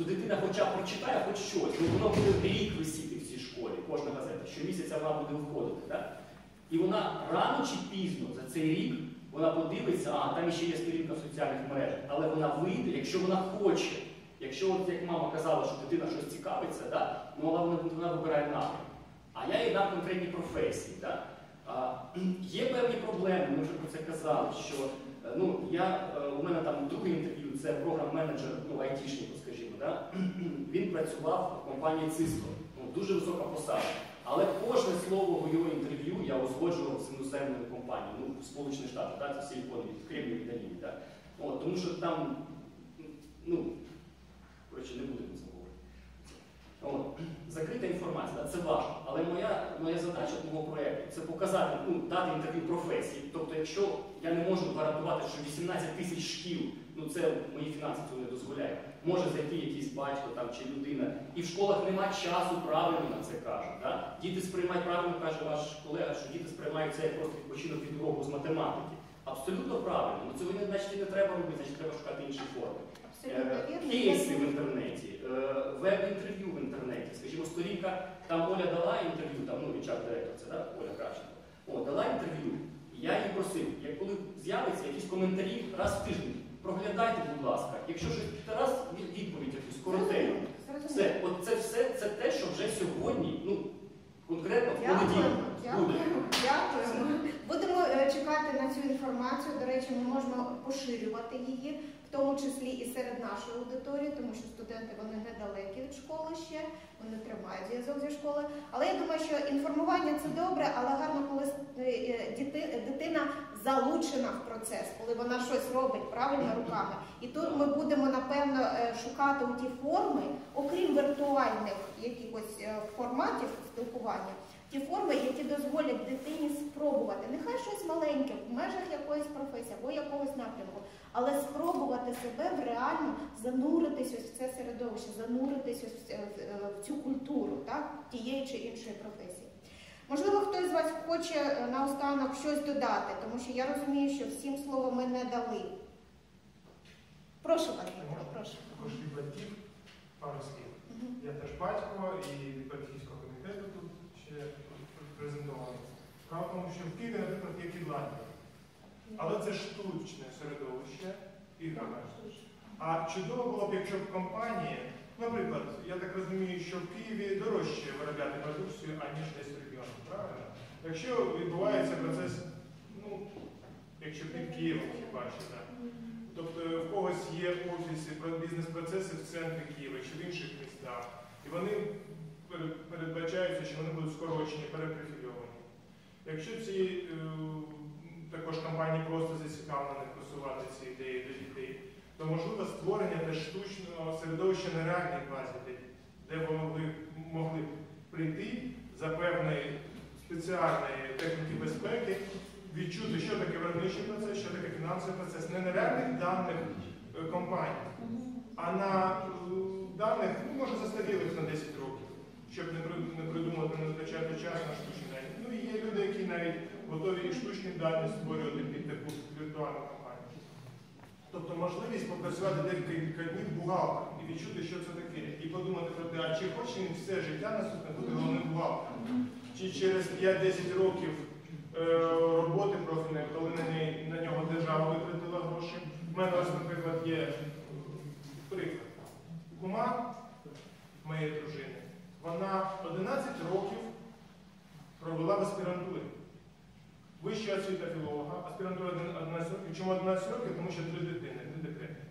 то дитина хоча б прочитає хоч щось, ну воно буде рік висіти в цій школі, кожна газета, щомісяця вона буде виходити. Так? І вона рано чи пізно за цей рік вона подивиться, а там ще є сторінка в соціальних мережах, але вона вийде, якщо вона хоче. Якщо, от, як мама казала, що дитина щось цікавиться, да? ну, але вона, вона вибирає напрям. А я їй дам конкретні професії. Да? А, є певні проблеми, ми вже про це казали, що е, ну, я, е, у мене там друге інтерв'ю, це програм-менеджер, ну, айтішнику, скажімо. Да? Він працював в компанії Cisco, ну, дуже висока посада. Але кожне слово в його інтерв'ю я узгоджував з іноземною компанією, ну, в Сполучені Штати, да? це Силіконові, Кремнієві доліні. Да? От, тому що там, ну, коротше, не будемо це говорити. Закрита інформація, да, це важко. Але моя, моя задача мого проєкту це показати, ну, дати інтерв'ю професії. Тобто, якщо я не можу гарантувати, що 18 тисяч шкіл, ну це мої фінанси цього не дозволяють, може зайти якийсь батько там, чи людина, і в школах немає часу правильно на це кажуть. Да? Діти сприймають правильно, каже ваш колега, що діти сприймають це як просто відпочинок від уроку з математики. Абсолютно правильно. Ну цього значить не треба робити, значить треба шукати інші форми. Е. Кейси в інтернеті, е, веб-інтерв'ю в інтернеті. Скажімо, сторінка, там Оля дала інтерв'ю, там, ну, HR-директор, це да? Оля Кравченко. О, дала інтерв'ю. Я її просив, як коли з'явиться якісь коментарі раз в тиждень, проглядайте, будь ласка. Якщо щось раз відповідь якусь коротеньку. Все, от це все це те, що вже сьогодні, ну, конкретно в понеділок буде. дякуємо, дякуємо. Будемо е, чекати на цю інформацію. До речі, ми можемо поширювати її, в тому числі і серед нашої аудиторії, тому що студенти вони недалекі від школи ще, вони тримають зв'язок зі школи. Але я думаю, що інформування це добре, але гарно, коли е, е, дитина залучена в процес, коли вона щось робить правильно руками. І тут ми будемо напевно е, шукати у ті форми, окрім віртуальних якихось форматів спілкування, ті форми, які дозволять дитині спробувати. Нехай щось маленьке в межах якоїсь професії або якогось напрямку, але спробувати себе в реально зануритись ось в це середовище, зануритись ось в цю культуру, так, тієї чи іншої професії. Можливо, хтось з вас хоче е, наостанок щось додати, тому що я розумію, що всім слово ми не дали. Прошу вас, Дмитро, прошу. Від батьків пару слів. Я теж батько і від батьківського комітету тут ще презентований. Справа в тому, що в Києві, наприклад, є Кідландія. Але це штучне середовище і гра. А чудово було б, якщо в компанії, наприклад, я так розумію, що в Києві дорожче виробляти продукцію, аніж десь в регіоні, правильно? Якщо відбувається процес, ну, якщо під Києвом, хіба що так. Тобто в когось є офіси, про- бізнес-процеси в центрі Києва чи в інших містах. І вони передбачаються, що вони будуть скорочені, перепрофільовані. Якщо ці е, також компанії просто зацікавлені просувати ці ідеї до дітей, то можливо створення теж штучного середовища на реальній базі, де, ви могли, могли прийти за певної спеціальної техніки безпеки, відчути, що таке виробничий процес, що таке фінансовий процес, не на реальних даних е, компаній, а на е, даних, ну, може, застарілих на 10 років, щоб не, придумати, не втрачати час на штучні дані. Ну і є люди, які навіть готові і штучні дані створювати під таку віртуальну компанію. Тобто можливість попрацювати декілька днів бухгалтером і відчути, що це таке, і подумати про те, а чи хоче він все життя наступне бути головним бухгалтером, чи через 5-10 років е, роботи профільної, коли на, неї, на нього держава витратила гроші. У мене ось, наприклад, є приклад. Кума моєї дружини, вона 11 років провела в аспірантурі. Вища освіта філолога, аспірантура 11 років. Чому 11 років? Тому що три дитини, три декрети.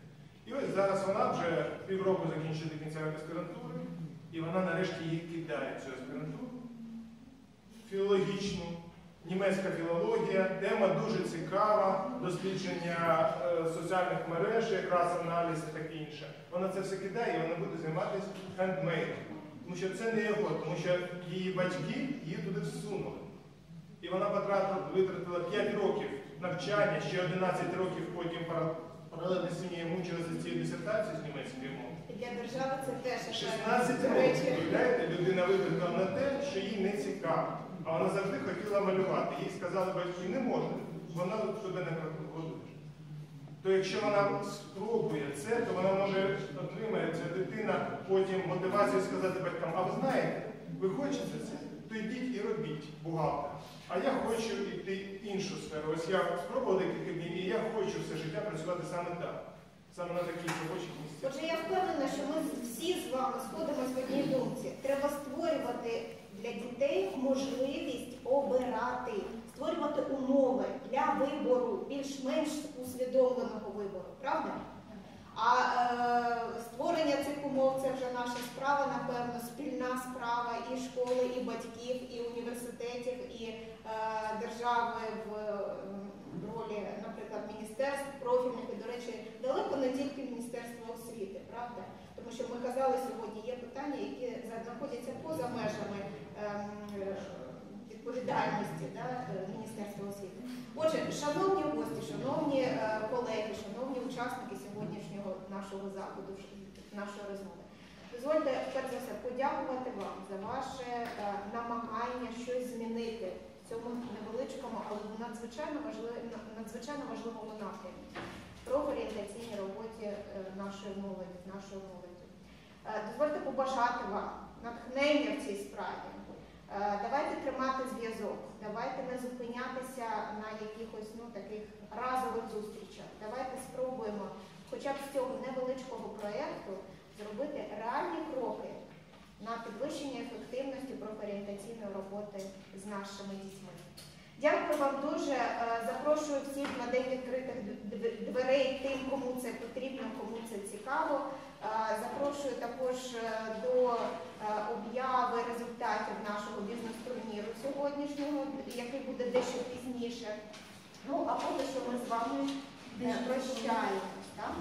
І ось зараз вона вже півроку закінчує до кінця аспірантури, і вона нарешті її кидає цю аспірантуру філологічну, німецька філологія, тема дуже цікава, дослідження е, соціальних мереж, якраз аналіз і таке інше. Вона це все кидає і вона буде займатися хендмейдом. Тому що це не його, тому що її батьки її туди всунули. І вона потратила, витратила 5 років навчання, ще 11 років потім пара- паралельно з сім'єю мучилася цією дисертацією з німецької мови. Для держави це теж 16 років, уявляєте, людина витратила на те, що їй не цікаво. А вона завжди хотіла малювати. Їй сказали батьки, не можна, вона тебе не годуєш. То якщо вона спробує це, то вона може отримає ця дитина. потім мотивацію сказати батькам, а ви знаєте, ви хочете це, то йдіть і робіть бухгалтер. А я хочу йти іншу сферу. Ось я спробував декілька днів, і я хочу все життя працювати саме так, саме на таких робочих місцях. Отже, я впевнена, що ми всі з вами сходимося в одній думці. Треба створювати для дітей можливість обирати, створювати умови для вибору, більш-менш усвідомленого вибору, правда? А е, створення цих умов це вже наша справа, напевно, спільна справа і школи, і батьків, і університетів, і е, держави в ролі, наприклад, міністерств профільних і, до речі, далеко не тільки Міністерства освіти, правда? Тому що ми казали сьогодні, є питання, які знаходяться поза межами е, відповідальності да, е, Міністерства освіти. Отже, шановні гості, шановні е, колеги, шановні учасники сьогоднішнього нашого заходу, нашої розмови, дозвольте перш за все подякувати вам за ваше е, намагання щось змінити в цьому невеличкому, але надзвичайно важливому, надзвичайно важливому напрямі про орієнтаційній роботі нашої молоді, з нашою молоді. Дозвольте побажати вам натхнення в цій справі. Е, Давайте тримати зв'язок, давайте не зупинятися на якихось ну, таких разових зустрічах. Давайте спробуємо хоча б з цього невеличкого проєкту зробити реальні кроки на підвищення ефективності профорієнтаційної роботи з нашими дітьми. Дякую вам дуже. Е, Запрошую всіх на день відкритих дверей тим, кому це потрібно, кому це цікаво. Е, Запрошую також до е, обяви результатів нашого бізнес-турніру сьогоднішнього, який буде дещо пізніше. Ну а поки що ми з вами е, прощаємось. Так?